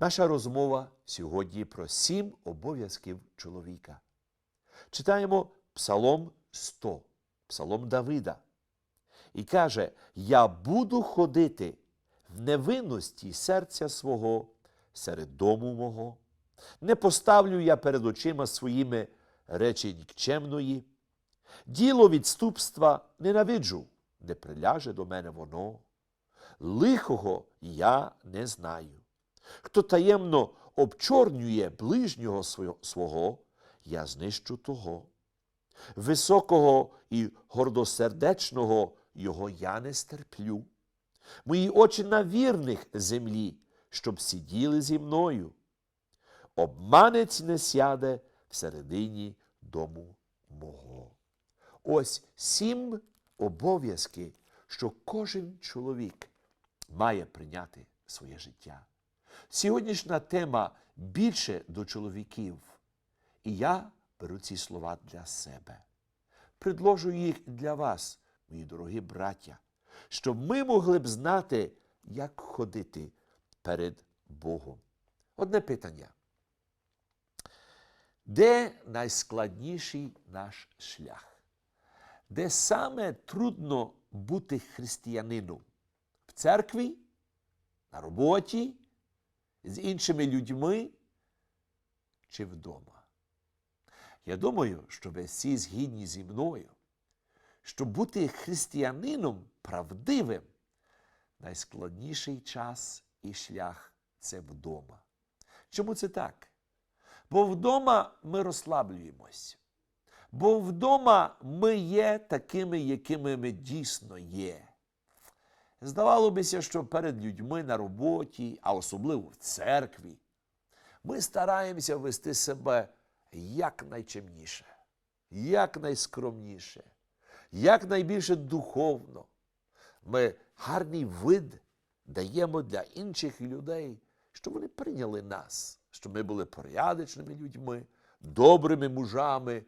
Наша розмова сьогодні про сім обов'язків чоловіка. Читаємо Псалом 100, Псалом Давида. І каже: Я буду ходити в невинності серця свого серед дому мого. Не поставлю я перед очима своїми речі нікчемної. Діло відступства ненавиджу, не приляже до мене воно. Лихого я не знаю. Хто таємно обчорнює ближнього свого- я знищу того. Високого і гордосердечного його я не стерплю. Мої очі на вірних землі, щоб сиділи зі мною. Обманець не сяде всередині дому мого. Ось сім обов'язки, що кожен чоловік має прийняти своє життя. Сьогоднішня тема більше до чоловіків, і я беру ці слова для себе. Предложу їх для вас, мої дорогі браття, щоб ми могли б знати, як ходити перед Богом. Одне питання. Де найскладніший наш шлях? Де саме трудно бути християнином? В церкві, на роботі, з іншими людьми чи вдома? Я думаю, що ви всі згідні зі мною, що бути християнином правдивим найскладніший час і шлях це вдома. Чому це так? Бо вдома ми розслаблюємось. Бо вдома ми є такими, якими ми дійсно є. Здавало бися, що перед людьми на роботі, а особливо в церкві, ми стараємося вести себе якнайчемніше, якнайскромніше, якнайбільше духовно. Ми гарний вид даємо для інших людей, щоб вони прийняли нас, щоб ми були порядочними людьми, добрими мужами,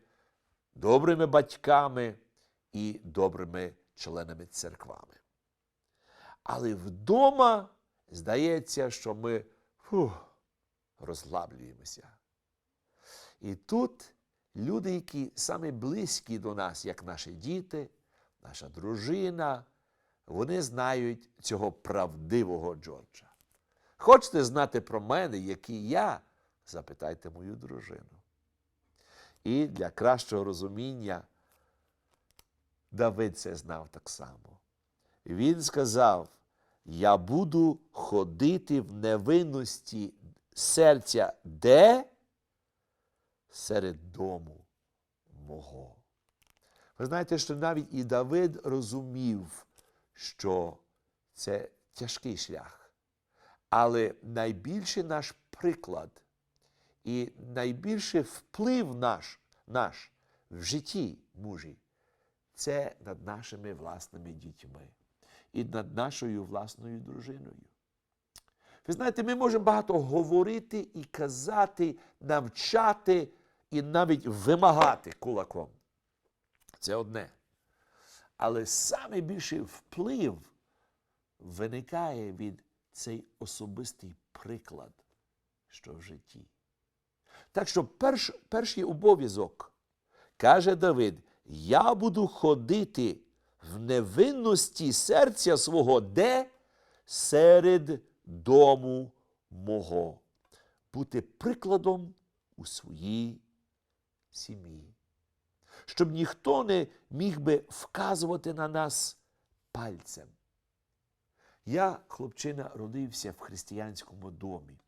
добрими батьками і добрими членами церквами. Але вдома здається, що ми фух, розслаблюємося. І тут люди, які саме близькі до нас, як наші діти, наша дружина, вони знають цього правдивого Джорджа. Хочете знати про мене, який я? Запитайте мою дружину. І для кращого розуміння Давид це знав так само. Він сказав: Я буду ходити в невинності серця де? Серед дому мого. Ви знаєте, що навіть і Давид розумів, що це тяжкий шлях. Але найбільший наш приклад і найбільший вплив наш, наш в житті мужі це над нашими власними дітьми і над нашою власною дружиною. Ви знаєте, ми можемо багато говорити і казати, навчати і навіть вимагати кулаком. Це одне. Але найбільший вплив виникає від цей особистий приклад, що в житті. Так що перш, перший обов'язок, каже Давид, я буду ходити в невинності серця свого, де серед дому мого, бути прикладом у своїй сім'ї. Щоб ніхто не міг би вказувати на нас пальцем. Я, хлопчина, родився в християнському домі,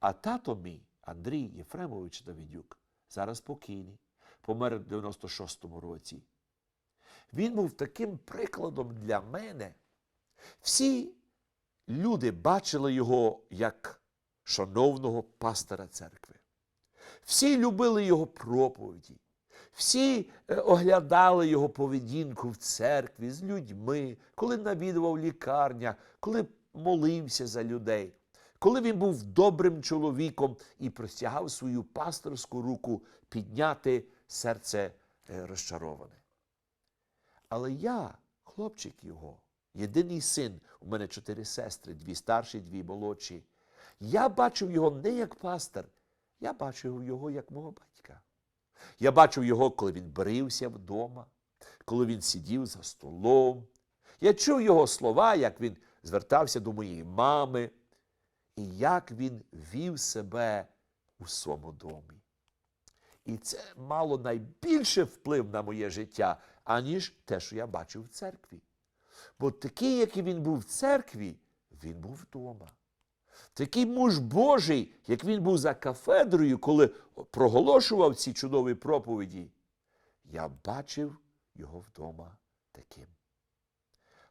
а тато мій, Андрій Єфремович Давидюк, зараз покійний, помер в 96-му році. Він був таким прикладом для мене. Всі люди бачили його як шановного пастора церкви. Всі любили його проповіді. Всі е, оглядали його поведінку в церкві з людьми, коли навідував лікарня, коли молився за людей, коли він був добрим чоловіком і простягав свою пасторську руку підняти серце е, розчароване. Але я, хлопчик його, єдиний син, у мене чотири сестри, дві старші, дві молодші. Я бачив його не як пастор, я бачив його як мого батька. Я бачив його, коли він брився вдома, коли він сидів за столом. Я чув його слова, як він звертався до моєї мами, і як він вів себе у своєму домі. І це мало найбільше вплив на моє життя, аніж те, що я бачив в церкві. Бо такий, який він був в церкві, він був вдома. Такий муж Божий, як він був за кафедрою, коли проголошував ці чудові проповіді, я бачив його вдома таким.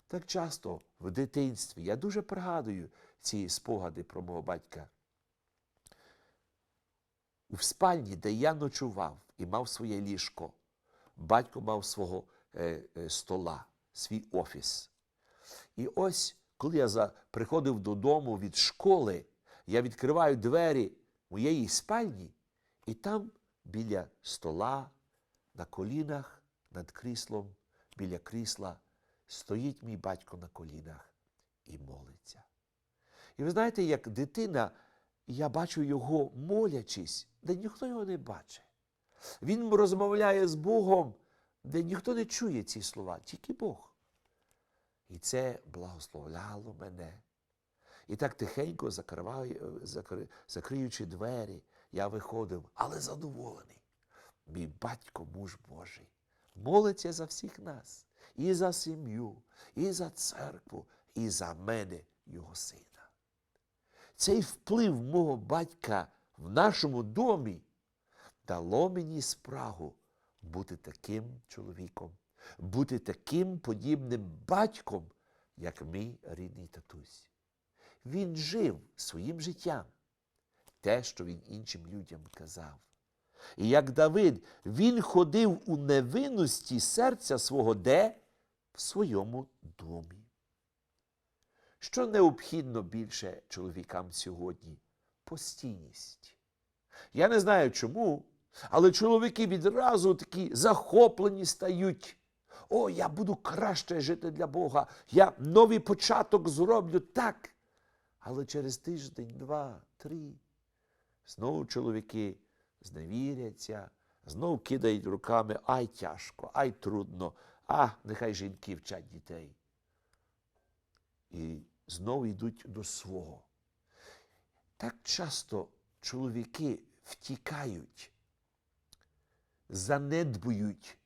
Так часто в дитинстві я дуже пригадую ці спогади про мого батька. У спальні, де я ночував і мав своє ліжко, батько мав свого е, е, стола, свій офіс. І ось, коли я приходив додому від школи, я відкриваю двері моєї спальні, і там біля стола, на колінах, над кріслом, біля крісла, стоїть мій батько на колінах і молиться. І ви знаєте, як дитина, я бачу його молячись, де ніхто його не бачить. Він розмовляє з Богом, де ніхто не чує ці слова, тільки Бог. І це благословляло мене. І так тихенько закриваю, закри, закриючи двері, я виходив, але задоволений. Мій батько муж Божий молиться за всіх нас, і за сім'ю, і за церкву, і за мене, його сина. Цей вплив мого батька в нашому домі дало мені спрагу бути таким чоловіком, бути таким подібним батьком, як мій рідний татусь. Він жив своїм життям, те, що він іншим людям казав. І як Давид, він ходив у невинності серця свого де? В своєму домі. Що необхідно більше чоловікам сьогодні? Постійність. Я не знаю чому, але чоловіки відразу такі захоплені стають. О, я буду краще жити для Бога. Я новий початок зроблю так. Але через тиждень, два, три, знову чоловіки зневіряться, знову кидають руками, ай тяжко, ай трудно, а нехай жінки вчать дітей. І знову йдуть до свого. Так часто чоловіки втікають, занедбують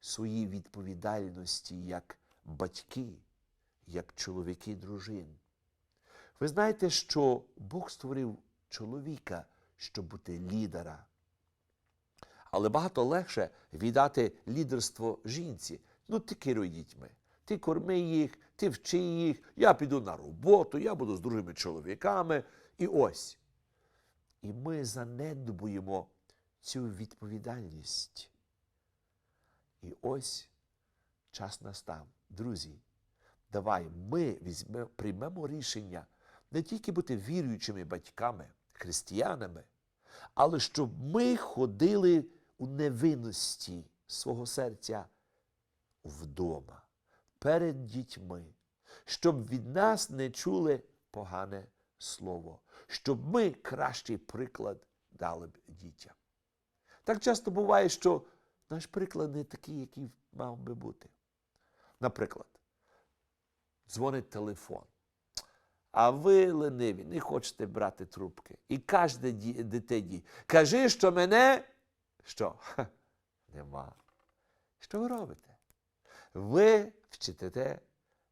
свої відповідальності як батьки, як чоловіки дружин. Ви знаєте, що Бог створив чоловіка, щоб бути лідера. Але багато легше віддати лідерство жінці. Ну, ти керуй дітьми, ти корми їх, ти вчи їх, я піду на роботу, я буду з другими чоловіками. І ось. І ми занедбуємо цю відповідальність. І ось час настав. Друзі, давай ми візьмемо, приймемо рішення не тільки бути віруючими батьками, християнами, але щоб ми ходили у невинності свого серця вдома, перед дітьми, щоб від нас не чули погане слово, щоб ми кращий приклад дали б дітям. Так часто буває, що наш приклад не такий, який мав би бути. Наприклад, дзвонить телефон. А ви лениві, не хочете брати трубки. І кожне дитині. Кажи, що мене. Що? Ха, нема. Що ви робите? Ви вчите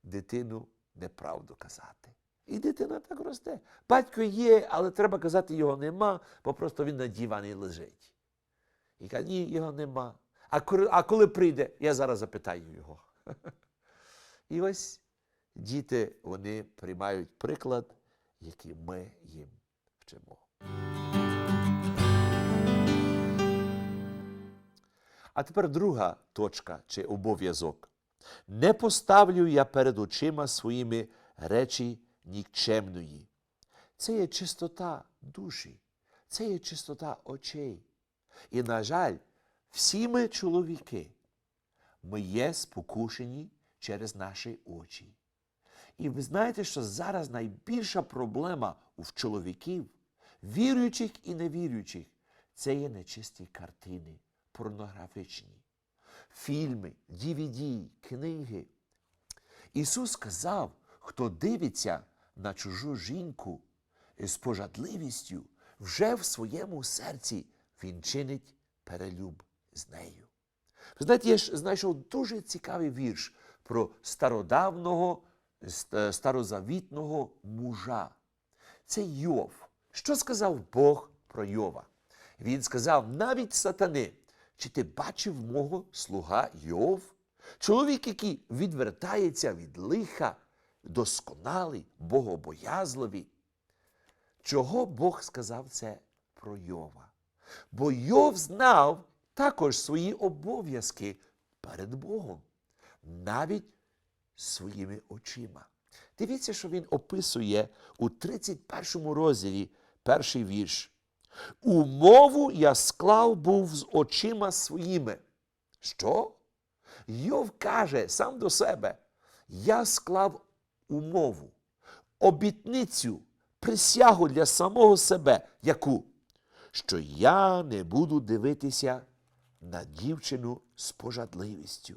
дитину неправду казати. І дитина так росте. Батько є, але треба казати, його нема, бо просто він на дивані лежить. І каже, ні, його нема. А коли, а коли прийде, я зараз запитаю його. І ось діти вони приймають приклад, який ми їм вчимо. А тепер друга точка чи обов'язок. Не поставлю я перед очима своїми речі нікчемної. Це є чистота душі, це є чистота очей. І, на жаль, всі ми чоловіки, ми є спокушені через наші очі. І ви знаєте, що зараз найбільша проблема в чоловіків, віруючих і невіруючих, це є нечисті картини, порнографічні, фільми, DVD, книги. Ісус сказав, хто дивиться на чужу жінку з пожадливістю, вже в своєму серці він чинить перелюб з нею. Знаєте, я ж знайшов дуже цікавий вірш про стародавного, старозавітного мужа. Це Йов. Що сказав Бог про Йова? Він сказав навіть сатани, чи ти бачив мого слуга Йов? Чоловік, який відвертається від лиха, досконалий, богобоязливий. Чого Бог сказав це про Йова? Бо Йов знав також свої обов'язки перед Богом, навіть своїми очима. Дивіться, що він описує у 31 розділі перший вірш. Умову я склав був з очима своїми. Що? Йов каже сам до себе: Я склав умову, обітницю, присягу для самого себе, яку? Що я не буду дивитися на дівчину з пожадливістю.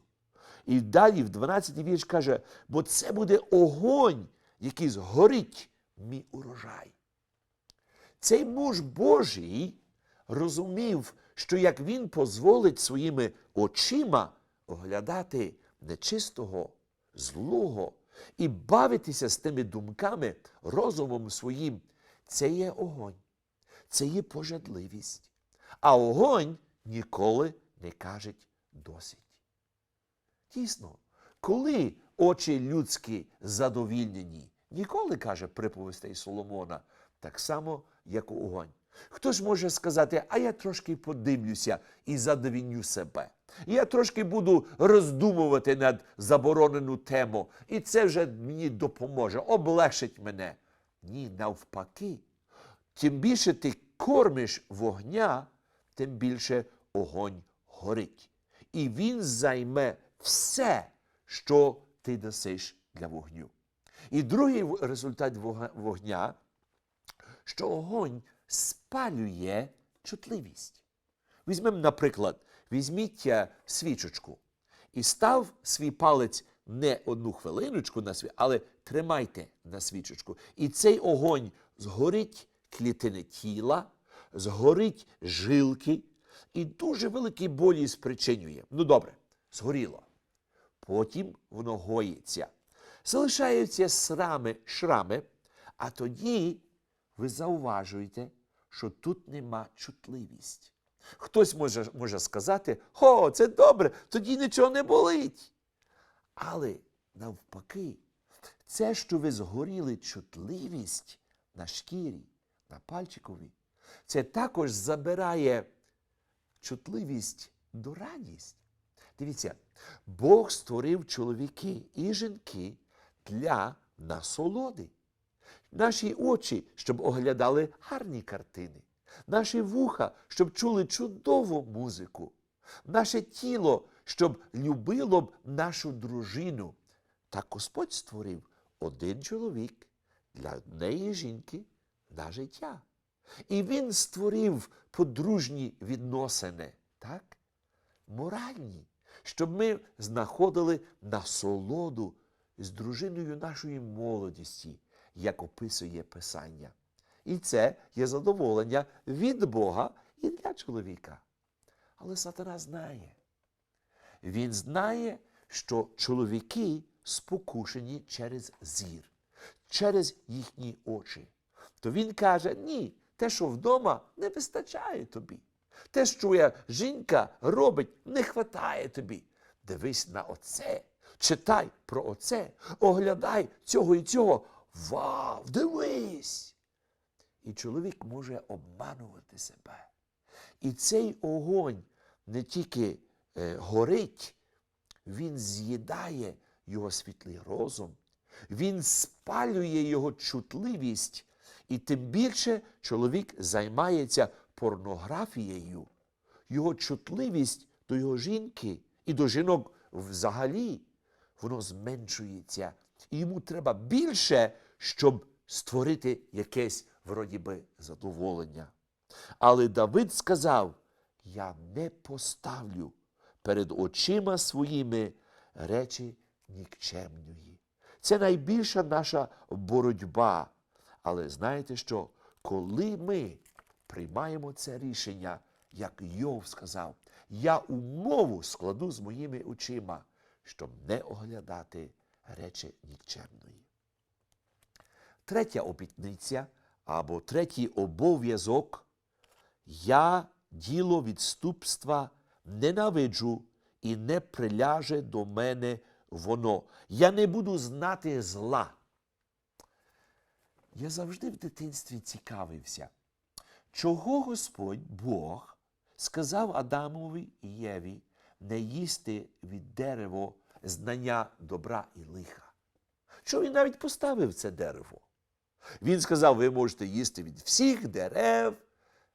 І далі в 12 вірш каже, бо це буде огонь, який згорить мій урожай. Цей муж Божий розумів, що як він дозволить своїми очима оглядати нечистого, злого і бавитися з тими думками, розумом своїм, це є огонь, це є пожадливість. А огонь ніколи не каже досить. Дійсно, коли очі людські задовільнені, ніколи каже приповістей Соломона, так само, як огонь. Хто ж може сказати, а я трошки подивлюся і задовільню себе. Я трошки буду роздумувати над заборонену тему, і це вже мені допоможе, облегшить мене. Ні, навпаки. Тим більше ти кормиш вогня, тим більше огонь горить. І він займе все, що ти дасиш для вогню. І другий результат вогня, що огонь спалює чутливість. Візьмемо, наприклад, візьміть е, свічечку і став свій палець не одну хвилиночку на сві, але тримайте на свічечку. І цей огонь згорить клітини тіла, згорить жилки і дуже великі болі спричинює. Ну добре, згоріло. Потім воно гоїться. Залишаються срами, шрами, а тоді ви зауважуєте, що тут нема чутливість. Хтось може, може сказати, о, це добре, тоді нічого не болить. Але навпаки, це, що ви згоріли чутливість на шкірі, на пальчикові, це також забирає чутливість до радість. Дивіться, Бог створив чоловіки і жінки для насолоди. Наші очі, щоб оглядали гарні картини, наші вуха, щоб чули чудову музику, наше тіло, щоб любило б нашу дружину. Так Господь створив один чоловік для однієї жінки на життя. І він створив подружні відносини, так? моральні, щоб ми знаходили насолоду з дружиною нашої молодості, як описує Писання. І це є задоволення від Бога і для чоловіка. Але сатана знає. Він знає, що чоловіки спокушені через зір, через їхні очі. То він каже: ні, те, що вдома, не вистачає тобі. Те, що твоя жінка робить, не хватає тобі. Дивись на оце, читай про оце, оглядай цього і цього. Вау, дивись! І чоловік може обманувати себе. І цей огонь не тільки е, горить, він з'їдає його світлий розум, він спалює його чутливість, і тим більше чоловік займається порнографією. Його чутливість до його жінки і до жінок взагалі, воно зменшується. І йому треба більше, щоб створити якесь вроді би, задоволення. Але Давид сказав: Я не поставлю перед очима своїми речі нікчемної. Це найбільша наша боротьба. Але знаєте що? Коли ми приймаємо це рішення, як Йов сказав, я умову складу з моїми очима, щоб не оглядати речі нікчемної. Третя обітниця або третій обов'язок я діло відступства ненавиджу і не приляже до мене воно. Я не буду знати зла. Я завжди в дитинстві цікавився, чого Господь Бог сказав Адамові і Єві не їсти від дерева знання добра і лиха. Що він навіть поставив це дерево? Він сказав, ви можете їсти від всіх дерев,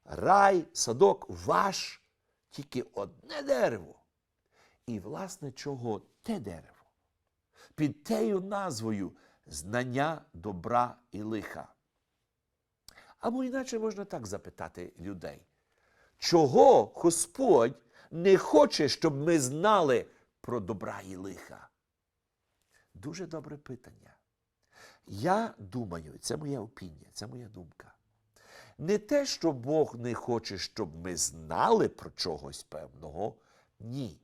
рай, садок ваш, тільки одне дерево. І, власне, чого те дерево? Під тею назвою знання добра і лиха. Або іначе можна так запитати людей. Чого Господь не хоче, щоб ми знали про добра і лиха? Дуже добре питання. Я думаю, це моя опінія, це моя думка. Не те, що Бог не хоче, щоб ми знали про чогось певного. Ні.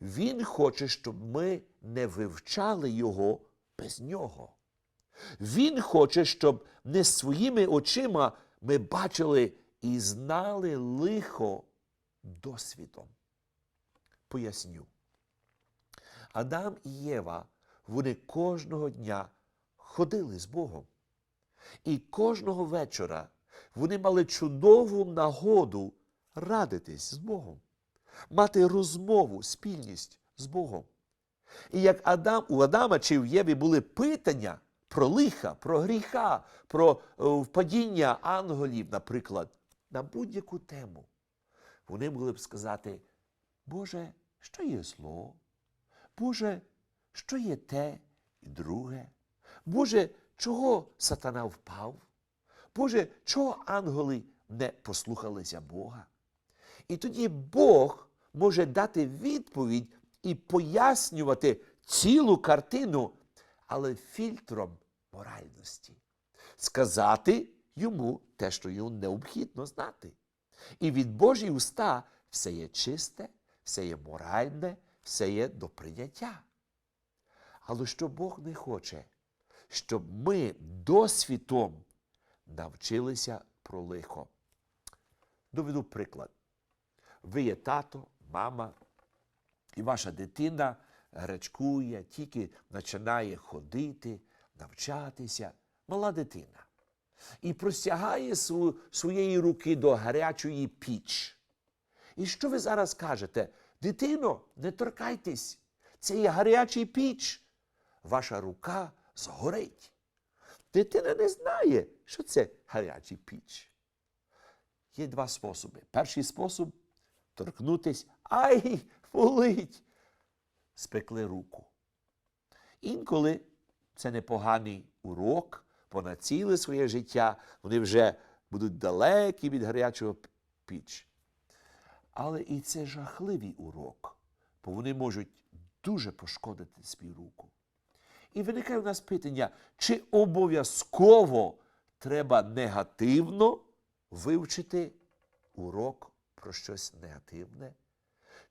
Він хоче, щоб ми не вивчали його без нього. Він хоче, щоб не своїми очима ми бачили і знали лихо досвідом. Поясню. Адам і Єва, вони кожного дня ходили з Богом. І кожного вечора вони мали чудову нагоду радитись з Богом, мати розмову, спільність з Богом. І як Адам, у Адама чи в Єві були питання про лиха, про гріха, про е, впадіння ангелів, наприклад, на будь-яку тему, вони могли б сказати, Боже, що є зло? Боже, що є те і друге? Боже, чого сатана впав? Боже, чого ангели не послухалися Бога? І тоді Бог може дати відповідь і пояснювати цілу картину, але фільтром моральності. Сказати йому те, що йому необхідно знати. І від Божі уста все є чисте, все є моральне, все є до прийняття. Але що Бог не хоче, щоб ми досвідом навчилися про лихо. Доведу приклад. Ви є тато, мама, і ваша дитина гречкує, тільки починає ходити, навчатися, мала дитина. І простягає сву, своєї руки до гарячої піч. І що ви зараз кажете? Дитино, не торкайтесь, це є гарячий піч. Ваша рука згорить. Дитина не знає, що це гарячий піч. Є два способи. Перший спосіб торкнутись, ай, болить, спекли руку. Інколи це непоганий урок, бо на ціле своє життя вони вже будуть далекі від гарячого піч. Але і це жахливий урок, бо вони можуть дуже пошкодити свій руку. І виникає у нас питання, чи обов'язково треба негативно вивчити урок про щось негативне?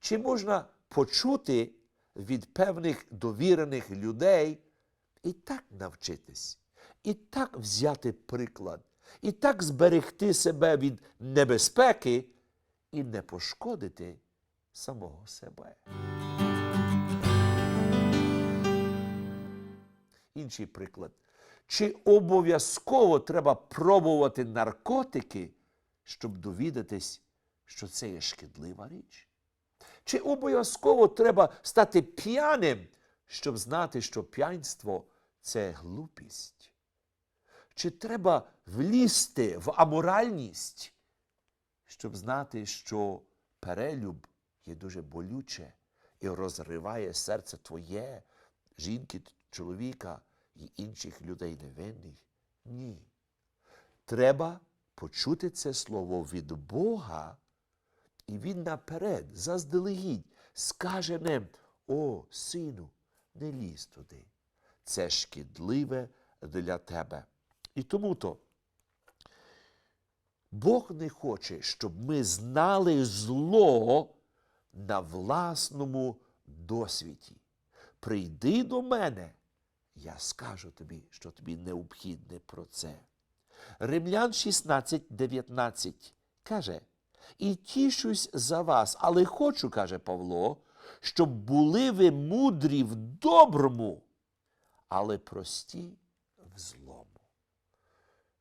Чи можна почути від певних довірених людей і так навчитись, і так взяти приклад, і так зберегти себе від небезпеки і не пошкодити самого себе? Інший приклад. Чи обов'язково треба пробувати наркотики, щоб довідатись, що це є шкідлива річ? Чи обов'язково треба стати п'яним, щоб знати, що п'янство це глупість? Чи треба влізти в аморальність, щоб знати, що перелюб є дуже болюче і розриває серце твоє, жінки, чоловіка і інших людей невинних? Ні. Треба почути це слово від Бога, і Він наперед, заздалегідь, скаже нам, о, сину, не лізь туди. Це шкідливе для тебе. І тому то Бог не хоче, щоб ми знали зло на власному досвіді. Прийди до мене, я скажу тобі, що тобі необхідне про це. Римлян 16, 19 каже, і тішусь за вас, але хочу, каже Павло, щоб були ви мудрі в доброму, але прості в злому.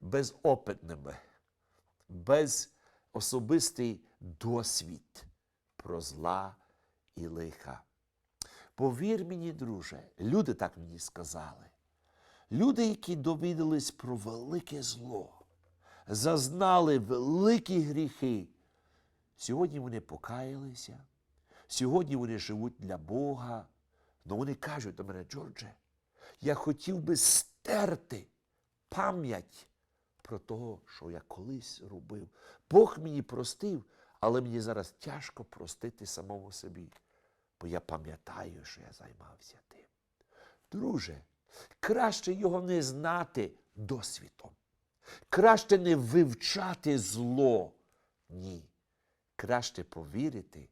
Безопитними, без особистий досвід про зла і лиха. Повір мені, друже, люди так мені сказали. Люди, які довідались про велике зло, зазнали великі гріхи. Сьогодні вони покаялися, сьогодні вони живуть для Бога. але вони кажуть до мене, Джордже, я хотів би стерти пам'ять про того, що я колись робив. Бог мені простив, але мені зараз тяжко простити самому собі, бо я пам'ятаю, що я займався тим. Друже, краще його не знати досвідом. Краще не вивчати зло. Ні. Краще повірити,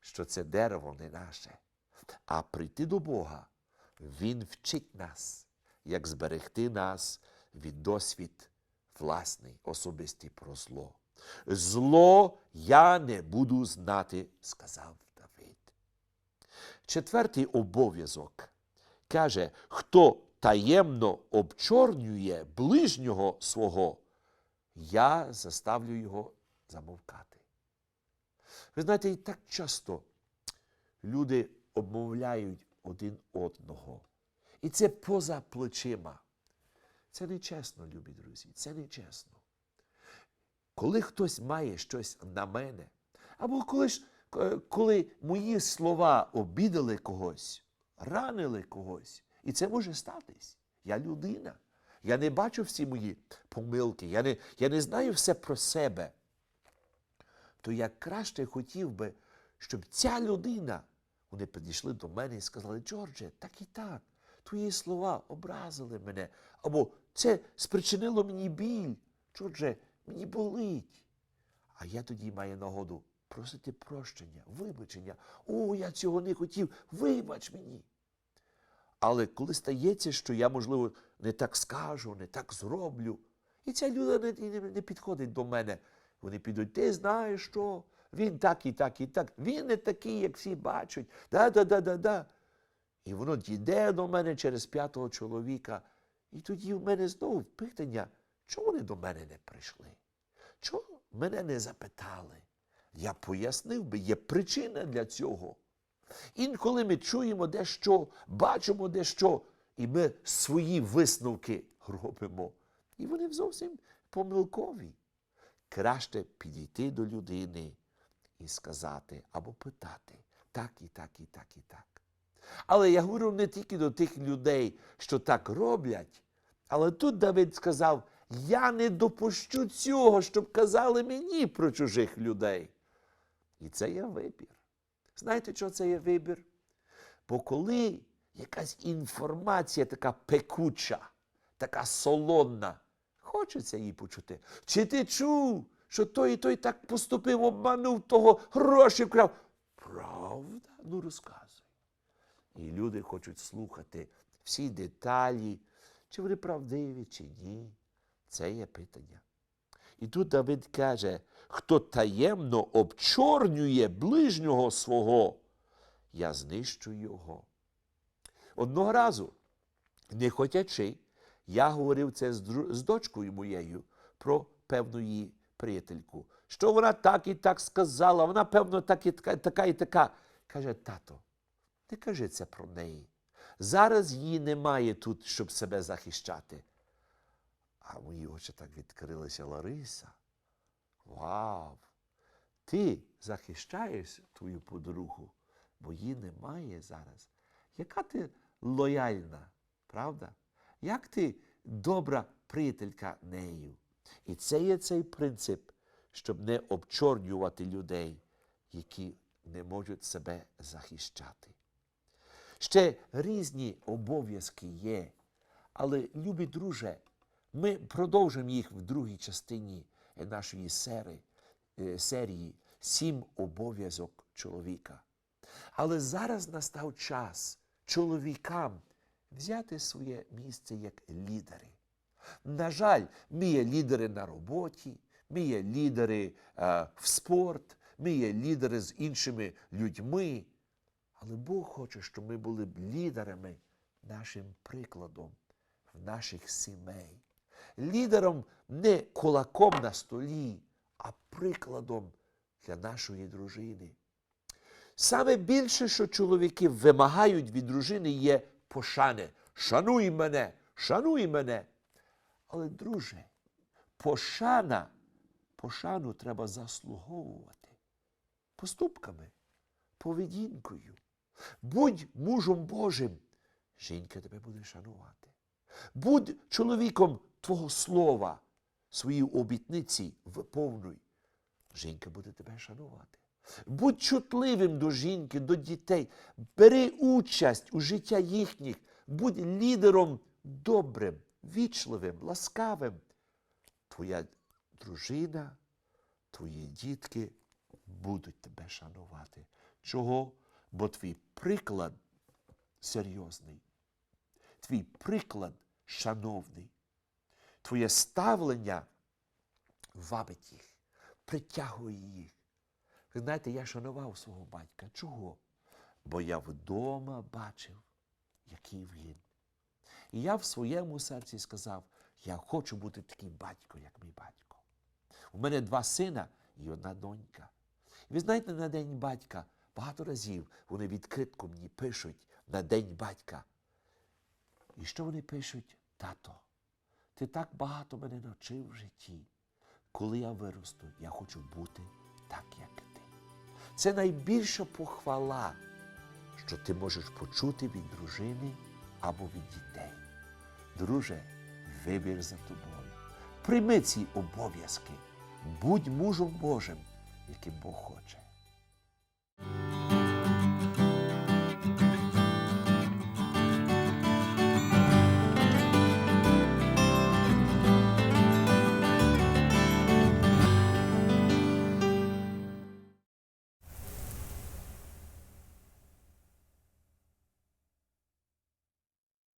що це дерево не наше, а прийти до Бога. Він вчить нас, як зберегти нас від досвід власний, особистий про зло. Зло я не буду знати, сказав Давид. Четвертий обов'язок каже, хто таємно обчорнює ближнього свого, я заставлю його замовкати. Ви знаєте, і так часто люди обмовляють один одного. І це поза плечима. Це не чесно, любі друзі, це не чесно. Коли хтось має щось на мене, або коли, ж, коли мої слова обідали когось, ранили когось, і це може статись. Я людина. Я не бачу всі мої помилки, я не, я не знаю все про себе. То я краще хотів би, щоб ця людина, вони підійшли до мене і сказали, Джордже, так і так, твої слова образили мене, або це спричинило мені біль. Джордже, мені болить. А я тоді маю нагоду просити прощення, вибачення. О, я цього не хотів, вибач мені. Але коли стається, що я, можливо, не так скажу, не так зроблю, і ця людина не, підходить до мене, вони підуть, ти знаєш що? Він так і так і так. Він не такий, як всі бачать. Да-да-да-да-да. І воно дійде до мене через п'ятого чоловіка. І тоді в мене знову питання, чому вони до мене не прийшли? Чому мене не запитали? Я пояснив би, є причина для цього. Інколи ми чуємо дещо, бачимо дещо, і ми свої висновки робимо. І вони зовсім помилкові. Краще підійти до людини і сказати або питати так і так, і так, і так. Але я говорю не тільки до тих людей, що так роблять, але тут Давид сказав: я не допущу цього, щоб казали мені про чужих людей. І це є вибір. Знаєте, що це є вибір? Бо коли якась інформація така пекуча, така солодна, хочеться її почути. Чи ти чув, що той і той так поступив, обманув того, гроші вкрав? Правда? Ну розказуй. І люди хочуть слухати всі деталі, чи вони правдиві, чи ні. Це є питання. І тут Давид каже, хто таємно обчорнює ближнього свого, я знищу його. Одного разу, не хотячи, я говорив це з, дочкою моєю про певну її приятельку, що вона так і так сказала, вона, певно, так і така, така і така. Каже, тато, не кажи це про неї. Зараз її немає тут, щоб себе захищати. А мої очі так відкрилися Лариса. Вау! Ти захищаєш твою подругу, бо її немає зараз. Яка ти лояльна, правда? Як ти добра приятелька нею? І це є цей принцип, щоб не обчорнювати людей, які не можуть себе захищати. Ще різні обов'язки є, але, любі друже, ми продовжимо їх в другій частині нашої сери, е, серії Сім обов'язок чоловіка. Але зараз настав час чоловікам взяти своє місце як лідери. На жаль, ми є лідери на роботі, ми є лідери е, в спорт, ми є лідери з іншими людьми. Але Бог хоче, щоб ми були б лідерами нашим прикладом в наших сімей. Лідером не кулаком на столі, а прикладом для нашої дружини. Саме більше, що чоловіки вимагають від дружини, є пошани. Шануй мене, шануй мене. Але, друже, пошана, пошану треба заслуговувати поступками, поведінкою. Будь мужем Божим, жінка тебе буде шанувати. Будь чоловіком твого слова, свої обітниці виповнуй. Жінка буде тебе шанувати. Будь чутливим до жінки, до дітей. Бери участь у життя їхніх. Будь лідером добрим, вічливим, ласкавим. Твоя дружина, твої дітки будуть тебе шанувати. Чого? Бо твій приклад серйозний, твій приклад шановний, твоє ставлення вабить їх, притягує їх. Знаєте, я шанував свого батька. Чого? Бо я вдома бачив, який він. І я в своєму серці сказав, я хочу бути таким батьком, як мій батько. У мене два сина і одна донька. І ви знаєте, на День батька багато разів вони відкритку мені пишуть на День батька. І що вони пишуть? Тато, ти так багато мене навчив в житті. Коли я виросту, я хочу бути так, як ти. Це найбільша похвала, що ти можеш почути від дружини або від дітей. Друже, вибір за тобою. Прийми ці обов'язки. Будь мужем Божим, яким Бог хоче.